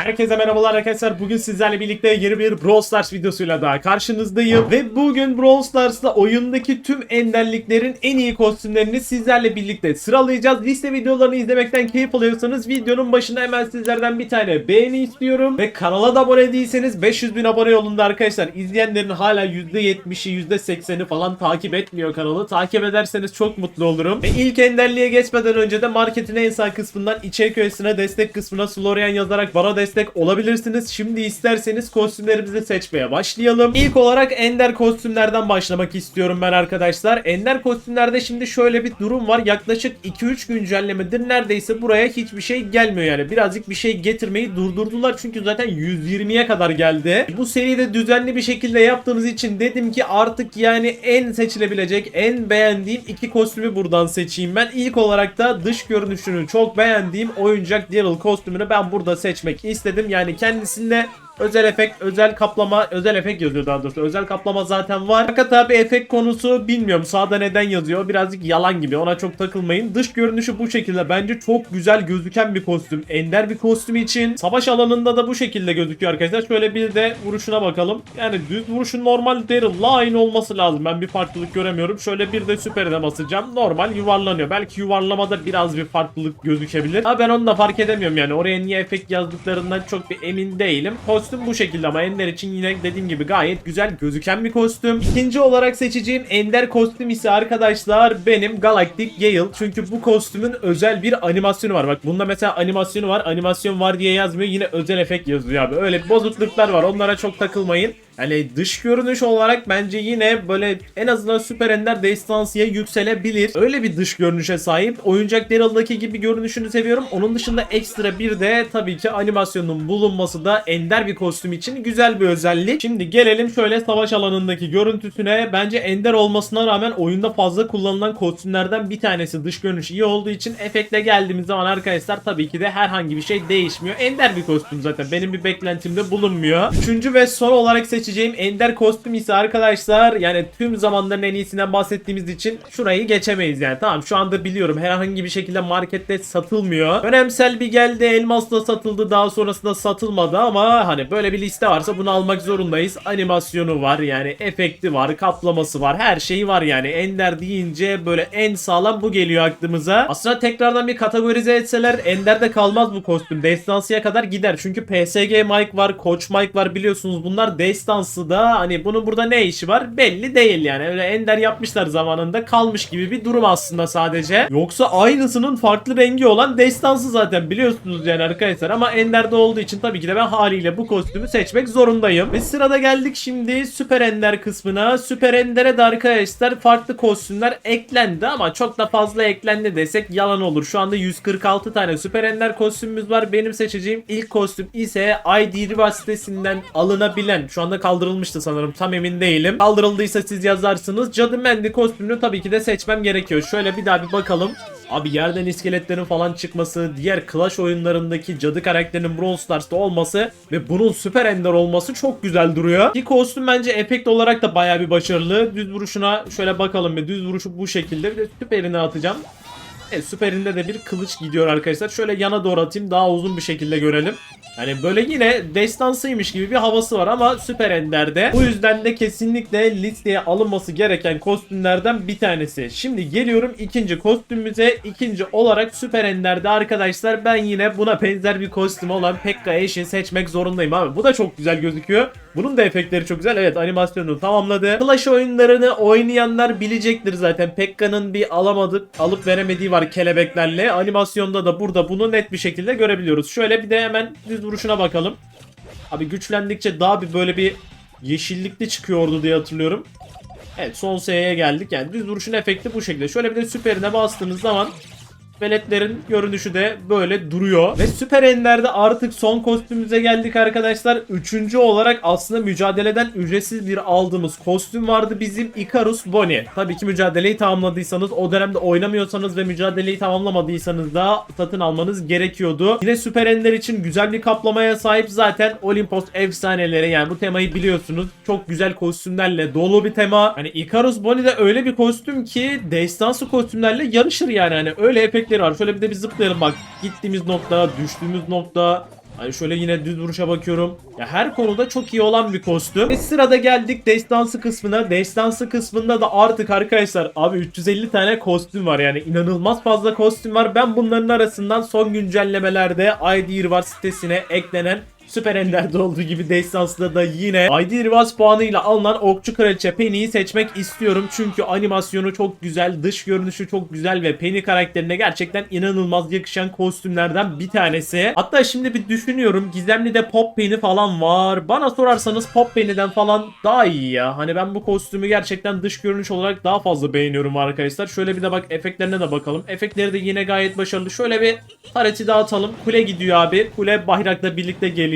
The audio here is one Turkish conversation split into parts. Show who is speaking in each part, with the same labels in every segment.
Speaker 1: Herkese merhabalar arkadaşlar. Bugün sizlerle birlikte yeni bir Brawl Stars videosuyla daha karşınızdayım. Ve bugün Brawl Stars'ta oyundaki tüm enderliklerin en iyi kostümlerini sizlerle birlikte sıralayacağız. Liste videolarını izlemekten keyif alıyorsanız videonun başına hemen sizlerden bir tane beğeni istiyorum. Ve kanala da abone değilseniz 500 bin abone yolunda arkadaşlar. İzleyenlerin hala %70'i %80'i falan takip etmiyor kanalı. Takip ederseniz çok mutlu olurum. Ve ilk enderliğe geçmeden önce de marketin en sağ kısmından içerik öğesine destek kısmına Florian yazarak bana olabilirsiniz. Şimdi isterseniz kostümlerimizi seçmeye başlayalım. İlk olarak ender kostümlerden başlamak istiyorum ben arkadaşlar. Ender kostümlerde şimdi şöyle bir durum var. Yaklaşık 2-3 güncellemedir neredeyse buraya hiçbir şey gelmiyor yani. Birazcık bir şey getirmeyi durdurdular çünkü zaten 120'ye kadar geldi. Bu seride düzenli bir şekilde yaptığımız için dedim ki artık yani en seçilebilecek, en beğendiğim iki kostümü buradan seçeyim ben. İlk olarak da dış görünüşünü çok beğendiğim oyuncak Daryl kostümünü ben burada seçmek istedim. Yani kendisinde Özel efekt, özel kaplama, özel efekt yazıyor daha doğrusu. Özel kaplama zaten var. Fakat abi efekt konusu bilmiyorum. Sağda neden yazıyor? Birazcık yalan gibi. Ona çok takılmayın. Dış görünüşü bu şekilde. Bence çok güzel gözüken bir kostüm. Ender bir kostüm için. Savaş alanında da bu şekilde gözüküyor arkadaşlar. Şöyle bir de vuruşuna bakalım. Yani düz vuruşun normal Daryl'la aynı olması lazım. Ben bir farklılık göremiyorum. Şöyle bir de süperine basacağım. Normal yuvarlanıyor. Belki yuvarlamada biraz bir farklılık gözükebilir. Ama ben onu da fark edemiyorum yani. Oraya niye efekt yazdıklarından çok bir emin değilim. Kostüm bu şekilde ama Ender için yine dediğim gibi gayet güzel gözüken bir kostüm. İkinci olarak seçeceğim Ender kostüm ise arkadaşlar benim Galactic Gale. Çünkü bu kostümün özel bir animasyonu var. Bak bunda mesela animasyonu var. Animasyon var diye yazmıyor. Yine özel efekt yazıyor abi. Öyle bozukluklar var. Onlara çok takılmayın. Yani dış görünüş olarak bence yine böyle en azından Süper Ender destansıya yükselebilir. Öyle bir dış görünüşe sahip. Oyuncak Daryl'daki gibi görünüşünü seviyorum. Onun dışında ekstra bir de tabii ki animasyonun bulunması da Ender bir kostüm için güzel bir özellik. Şimdi gelelim şöyle savaş alanındaki görüntüsüne. Bence Ender olmasına rağmen oyunda fazla kullanılan kostümlerden bir tanesi. Dış görünüş iyi olduğu için efekte geldiğimiz zaman arkadaşlar tabii ki de herhangi bir şey değişmiyor. Ender bir kostüm zaten. Benim bir beklentimde bulunmuyor. Üçüncü ve son olarak seçeceğim Ender kostüm ise arkadaşlar yani tüm zamanların en iyisinden bahsettiğimiz için şurayı geçemeyiz yani. Tamam şu anda biliyorum herhangi bir şekilde markette satılmıyor. Önemsel bir geldi elmasla satıldı daha sonrasında satılmadı ama hani böyle bir liste varsa bunu almak zorundayız. Animasyonu var yani efekti var kaplaması var her şeyi var yani. Ender deyince böyle en sağlam bu geliyor aklımıza. Aslında tekrardan bir kategorize etseler Ender'de kalmaz bu kostüm. Destansıya kadar gider. Çünkü PSG Mike var, Koç Mike var biliyorsunuz bunlar destansı da hani bunun burada ne işi var belli değil yani. Öyle Ender yapmışlar zamanında kalmış gibi bir durum aslında sadece. Yoksa aynısının farklı rengi olan destansı zaten biliyorsunuz yani arkadaşlar. Ama Ender'de olduğu için tabii ki de ben haliyle bu kostümü seçmek zorundayım. Ve sırada geldik şimdi Süper Ender kısmına. Süper Ender'e de arkadaşlar farklı kostümler eklendi ama çok da fazla eklendi desek yalan olur. Şu anda 146 tane Süper Ender kostümümüz var. Benim seçeceğim ilk kostüm ise ID Riva sitesinden alınabilen şu anda kaldırılmıştı sanırım tam emin değilim. Kaldırıldıysa siz yazarsınız. Cadı Mendi kostümünü tabii ki de seçmem gerekiyor. Şöyle bir daha bir bakalım. Abi yerden iskeletlerin falan çıkması, diğer Clash oyunlarındaki cadı karakterinin Brawl Stars'ta olması ve bunun süper ender olması çok güzel duruyor. Ki kostüm bence efekt olarak da baya bir başarılı. Düz vuruşuna şöyle bakalım bir düz vuruşu bu şekilde. Bir de süperini atacağım. Evet süperinde de bir kılıç gidiyor arkadaşlar. Şöyle yana doğru atayım daha uzun bir şekilde görelim. Yani böyle yine destansıymış gibi bir havası var ama Süper Ender'de. Bu yüzden de kesinlikle listeye alınması gereken kostümlerden bir tanesi. Şimdi geliyorum ikinci kostümümüze. İkinci olarak Süper Ender'de arkadaşlar ben yine buna benzer bir kostüm olan Pekka Ash'i seçmek zorundayım abi. Bu da çok güzel gözüküyor. Bunun da efektleri çok güzel. Evet animasyonunu tamamladı. Clash oyunlarını oynayanlar bilecektir zaten. Pekka'nın bir alamadık, alıp veremediği var kelebeklerle. Animasyonda da burada bunu net bir şekilde görebiliyoruz. Şöyle bir de hemen düz vuruşuna bakalım. Abi güçlendikçe daha bir böyle bir yeşillikli çıkıyordu diye hatırlıyorum. Evet son S'ye geldik. Yani düz vuruşun efekti bu şekilde. Şöyle bir de süperine bastığınız zaman Veletlerin görünüşü de böyle duruyor. Ve Süper Ender'de artık son kostümümüze geldik arkadaşlar. Üçüncü olarak aslında mücadeleden ücretsiz bir aldığımız kostüm vardı bizim Icarus Bonnie. Tabii ki mücadeleyi tamamladıysanız o dönemde oynamıyorsanız ve mücadeleyi tamamlamadıysanız da satın almanız gerekiyordu. Yine Süper Ender için güzel bir kaplamaya sahip zaten Olympus efsaneleri yani bu temayı biliyorsunuz. Çok güzel kostümlerle dolu bir tema. Hani Icarus Bonnie de öyle bir kostüm ki destansı kostümlerle yarışır yani. Hani öyle efekt efektleri var. Şöyle bir de bir zıplayalım bak. Gittiğimiz nokta, düştüğümüz nokta. Hani şöyle yine düz vuruşa bakıyorum. Ya her konuda çok iyi olan bir kostüm. Ve sırada geldik destansı kısmına. Destansı kısmında da artık arkadaşlar abi 350 tane kostüm var yani inanılmaz fazla kostüm var. Ben bunların arasından son güncellemelerde ID Rewards sitesine eklenen Süper Ender'de olduğu gibi Destans'da da yine ID Rewards puanıyla alınan Okçu Kraliçe Penny'yi seçmek istiyorum. Çünkü animasyonu çok güzel, dış görünüşü çok güzel ve Penny karakterine gerçekten inanılmaz yakışan kostümlerden bir tanesi. Hatta şimdi bir düşünüyorum gizemli de Pop Penny falan var. Bana sorarsanız Pop Penny'den falan daha iyi ya. Hani ben bu kostümü gerçekten dış görünüş olarak daha fazla beğeniyorum arkadaşlar. Şöyle bir de bak efektlerine de bakalım. Efektleri de yine gayet başarılı. Şöyle bir tareti dağıtalım. Kule gidiyor abi. Kule bayrakla birlikte geliyor.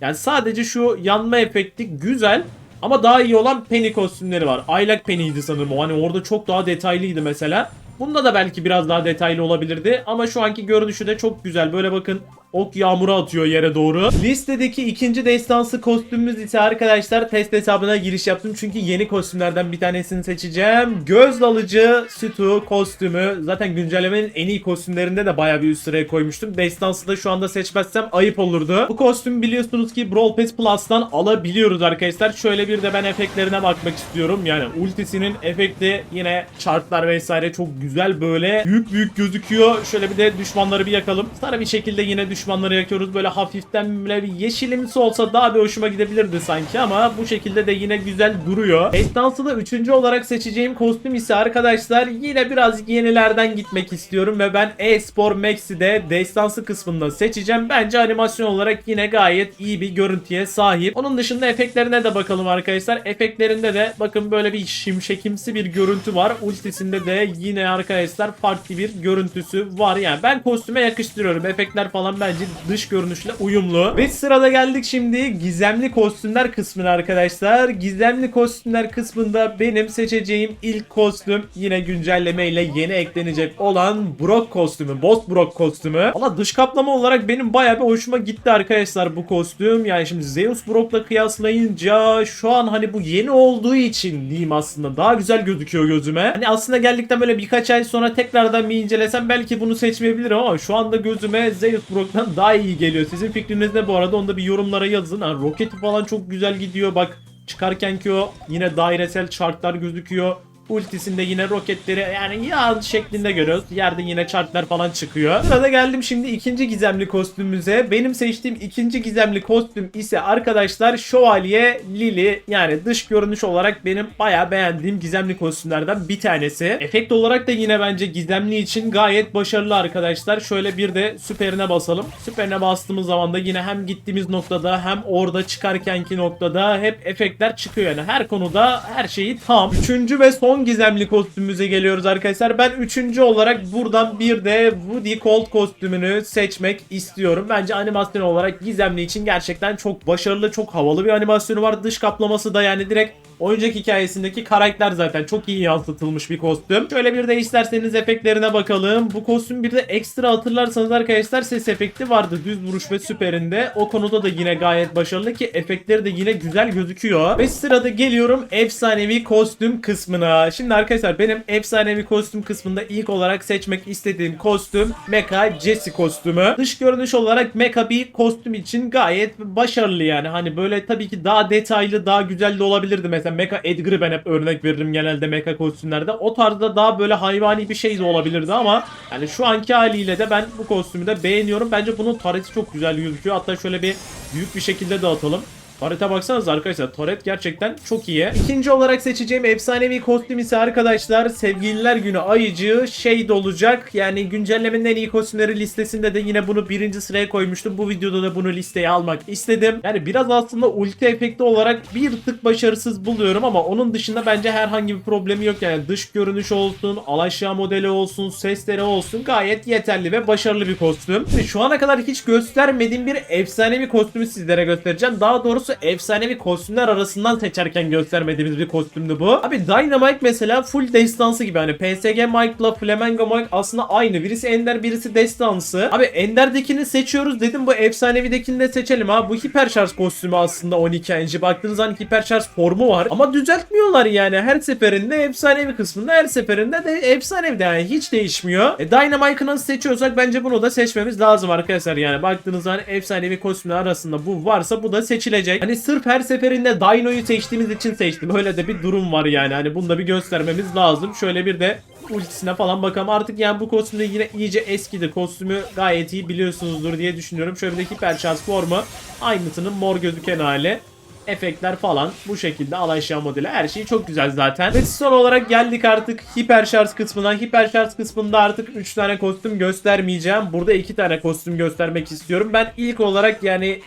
Speaker 1: Yani sadece şu yanma efekti güzel ama daha iyi olan Penny kostümleri var. Aylak Penny'ydi sanırım o. Hani orada çok daha detaylıydı mesela. Bunda da belki biraz daha detaylı olabilirdi ama şu anki görünüşü de çok güzel. Böyle bakın ok yağmuru atıyor yere doğru. Listedeki ikinci destansı kostümümüz ise arkadaşlar test hesabına giriş yaptım. Çünkü yeni kostümlerden bir tanesini seçeceğim. Göz alıcı sütu kostümü. Zaten güncellemenin en iyi kostümlerinde de bayağı bir üst sıraya koymuştum. Destansı da şu anda seçmezsem ayıp olurdu. Bu kostüm biliyorsunuz ki Brawl Pass Plus'tan alabiliyoruz arkadaşlar. Şöyle bir de ben efektlerine bakmak istiyorum. Yani ultisinin efekti yine chartlar vesaire çok güzel böyle büyük büyük gözüküyor. Şöyle bir de düşmanları bir yakalım. Sarı bir şekilde yine düşmanları yakıyoruz. Böyle hafiften böyle bir yeşilimsi olsa daha bir hoşuma gidebilirdi sanki ama bu şekilde de yine güzel duruyor. Destansı da üçüncü olarak seçeceğim kostüm ise arkadaşlar yine biraz yenilerden gitmek istiyorum ve ben e-spor Max'i de destansı kısmında seçeceğim. Bence animasyon olarak yine gayet iyi bir görüntüye sahip. Onun dışında efektlerine de bakalım arkadaşlar. Efektlerinde de bakın böyle bir şimşekimsi bir görüntü var. Ultisinde de yine arkadaşlar farklı bir görüntüsü var. Yani ben kostüme yakıştırıyorum. Efektler falan bence dış görünüşle uyumlu. Ve sırada geldik şimdi gizemli kostümler kısmına arkadaşlar. Gizemli kostümler kısmında benim seçeceğim ilk kostüm yine güncelleme ile yeni eklenecek olan Brock kostümü. Boss Brock kostümü. Valla dış kaplama olarak benim bayağı bir hoşuma gitti arkadaşlar bu kostüm. Yani şimdi Zeus Brock'la kıyaslayınca şu an hani bu yeni olduğu için diyeyim aslında daha güzel gözüküyor gözüme. Hani aslında geldikten böyle birkaç ay sonra tekrardan bir incelesem belki bunu seçmeyebilirim ama şu anda gözüme Zeus Brock'tan daha iyi geliyor. Sizin fikriniz ne bu arada onu da bir yorumlara yazın. Ha, roketi falan çok güzel gidiyor bak. Çıkarken ki o yine dairesel çarklar gözüküyor. Ultisinde yine roketleri yani yağ şeklinde görüyoruz. Yerde yine çarklar falan çıkıyor. Sırada geldim şimdi ikinci gizemli kostümümüze. Benim seçtiğim ikinci gizemli kostüm ise arkadaşlar Şövalye Lily. Yani dış görünüş olarak benim bayağı beğendiğim gizemli kostümlerden bir tanesi. Efekt olarak da yine bence gizemli için gayet başarılı arkadaşlar. Şöyle bir de süperine basalım. Süperine bastığımız zaman da yine hem gittiğimiz noktada hem orada çıkarkenki noktada hep efektler çıkıyor. Yani her konuda her şeyi tam. Üçüncü ve son gizemli kostümümüze geliyoruz arkadaşlar. Ben üçüncü olarak buradan bir de Woody Colt kostümünü seçmek istiyorum. Bence animasyon olarak gizemli için gerçekten çok başarılı, çok havalı bir animasyonu var. Dış kaplaması da yani direkt oyuncak hikayesindeki karakter zaten çok iyi yansıtılmış bir kostüm. Şöyle bir de isterseniz efektlerine bakalım. Bu kostüm bir de ekstra hatırlarsanız arkadaşlar ses efekti vardı düz vuruş ve süperinde. O konuda da yine gayet başarılı ki efektleri de yine güzel gözüküyor. Ve sırada geliyorum efsanevi kostüm kısmına. Şimdi arkadaşlar benim efsanevi kostüm kısmında ilk olarak seçmek istediğim kostüm Mecha Jesse kostümü. Dış görünüş olarak Mecha bir kostüm için gayet başarılı yani. Hani böyle tabii ki daha detaylı daha güzel de olabilirdi. Mesela Mecha Edgar'ı ben hep örnek veririm genelde Mecha kostümlerde. O tarzda daha böyle hayvani bir şey de olabilirdi ama yani şu anki haliyle de ben bu kostümü de beğeniyorum. Bence bunun tareti çok güzel gözüküyor. Hatta şöyle bir büyük bir şekilde dağıtalım. Tarete baksanıza arkadaşlar. Taret gerçekten çok iyi. İkinci olarak seçeceğim efsanevi kostüm ise arkadaşlar Sevgililer Günü ayıcı Shade olacak. Yani güncellemenin en iyi kostümleri listesinde de yine bunu birinci sıraya koymuştum. Bu videoda da bunu listeye almak istedim. Yani biraz aslında ulti efekti olarak bir tık başarısız buluyorum ama onun dışında bence herhangi bir problemi yok. Yani dış görünüş olsun, alaşağı modeli olsun, sesleri olsun gayet yeterli ve başarılı bir kostüm. Şimdi şu ana kadar hiç göstermediğim bir efsanevi kostümü sizlere göstereceğim. Daha doğrusu doğrusu efsanevi kostümler arasından seçerken göstermediğimiz bir kostümdü bu. Abi Dynamite mesela full destansı gibi hani PSG Mike'la Flamengo Mike aslında aynı. Birisi Ender birisi destansı. Abi Ender'dekini seçiyoruz dedim bu efsanevidekini de seçelim ha. Bu hiper şarj kostümü aslında 12 inci. Baktığınız zaman hiper şarj formu var ama düzeltmiyorlar yani. Her seferinde efsanevi kısmında her seferinde de efsanevi yani hiç değişmiyor. E, Dynamite'ı nasıl seçiyorsak bence bunu da seçmemiz lazım arkadaşlar. Yani baktığınız zaman efsanevi kostümler arasında bu varsa bu da seçilecek. Hani sırf her seferinde Dino'yu seçtiğimiz için seçtim. Öyle de bir durum var yani. Hani bunu da bir göstermemiz lazım. Şöyle bir de ultisine falan bakalım. Artık yani bu kostümde yine iyice eskidi. Kostümü gayet iyi biliyorsunuzdur diye düşünüyorum. Şöyle bir de hiper şarj formu. Aynısının mor gözüken hali efektler falan bu şekilde alay aşağı modeli her şey çok güzel zaten. Ve son olarak geldik artık hiper şarj kısmına. Hiper şarj kısmında artık 3 tane kostüm göstermeyeceğim. Burada 2 tane kostüm göstermek istiyorum. Ben ilk olarak yani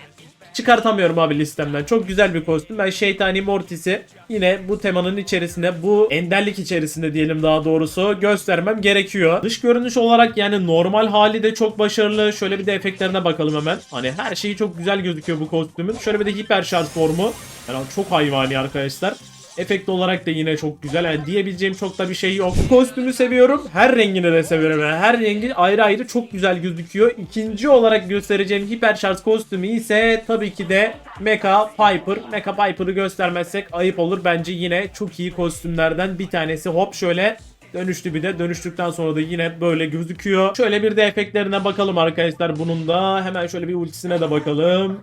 Speaker 1: çıkartamıyorum abi listemden. Çok güzel bir kostüm. Ben Şeytani Mortis'i yine bu temanın içerisinde, bu enderlik içerisinde diyelim daha doğrusu göstermem gerekiyor. Dış görünüş olarak yani normal hali de çok başarılı. Şöyle bir de efektlerine bakalım hemen. Hani her şeyi çok güzel gözüküyor bu kostümün. Şöyle bir de hiper şarj formu. Yani çok hayvani arkadaşlar. Efekt olarak da yine çok güzel. Yani diyebileceğim çok da bir şey yok. Kostümü seviyorum. Her rengini de seviyorum. Yani her rengi ayrı ayrı çok güzel gözüküyor. İkinci olarak göstereceğim hiper şarj kostümü ise tabii ki de Mecha Piper. Mecha Piper'ı göstermezsek ayıp olur. Bence yine çok iyi kostümlerden bir tanesi. Hop şöyle Dönüştü bir de. Dönüştükten sonra da yine böyle gözüküyor. Şöyle bir de efektlerine bakalım arkadaşlar bunun da. Hemen şöyle bir ultisine de bakalım.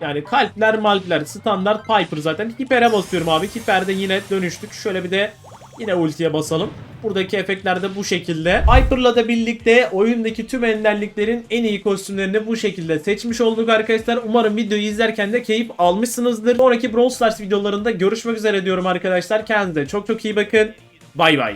Speaker 1: Yani kalpler malpler standart Piper zaten. Hiper'e basıyorum abi. Hiper'de yine dönüştük. Şöyle bir de yine ultiye basalım. Buradaki efektler de bu şekilde. Piper'la da birlikte oyundaki tüm enderliklerin en iyi kostümlerini bu şekilde seçmiş olduk arkadaşlar. Umarım videoyu izlerken de keyif almışsınızdır. Sonraki Brawl Stars videolarında görüşmek üzere diyorum arkadaşlar. Kendinize çok çok iyi bakın. Bay bay.